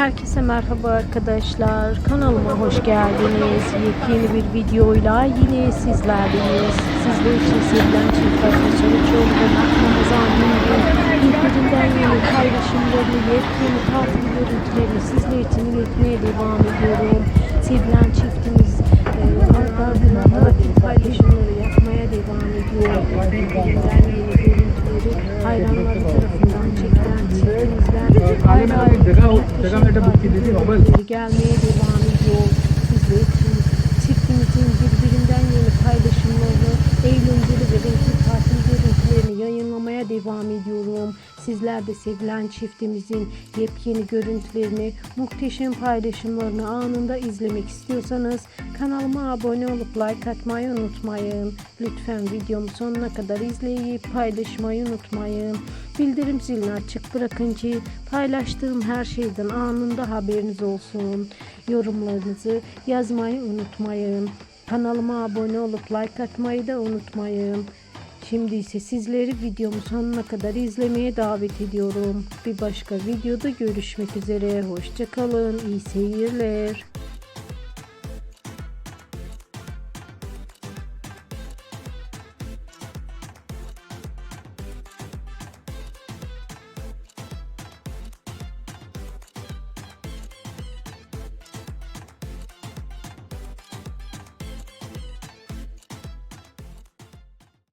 Herkese merhaba arkadaşlar. Kanalıma hoş geldiniz. Yepyeni bir videoyla yine sizlerleyiz. Sizler için sevilen çiftler ve Ramazan Güngör birbirinden yeni paylaşımlarını, yepyeni tatil görüntülerini sizler için iletmeye devam ediyorum. Sevilen çiftimiz e, tatil paylaşımları yapmaya devam ediyor. Birbirinden yeni Haberleri gelmeye devam ediyor. Sizler için çiftimizin birbirinden yeni paylaşımlarını, eğlenceli ve renkli tatil görüntülerini yayınlamaya devam ediyorum. Sizler de sevilen çiftimizin yepyeni görüntülerini, muhteşem paylaşımlarını anında izlemek istiyorsanız kanalıma abone olup like atmayı unutmayın. Lütfen videomu sonuna kadar izleyip paylaşmayı unutmayın. Bildirim zilini açık bırakın ki paylaştığım her şeyden anında haberiniz olsun. Yorumlarınızı yazmayı unutmayın. Kanalıma abone olup like atmayı da unutmayın. Şimdi ise sizleri videomu sonuna kadar izlemeye davet ediyorum. Bir başka videoda görüşmek üzere. Hoşçakalın. İyi seyirler.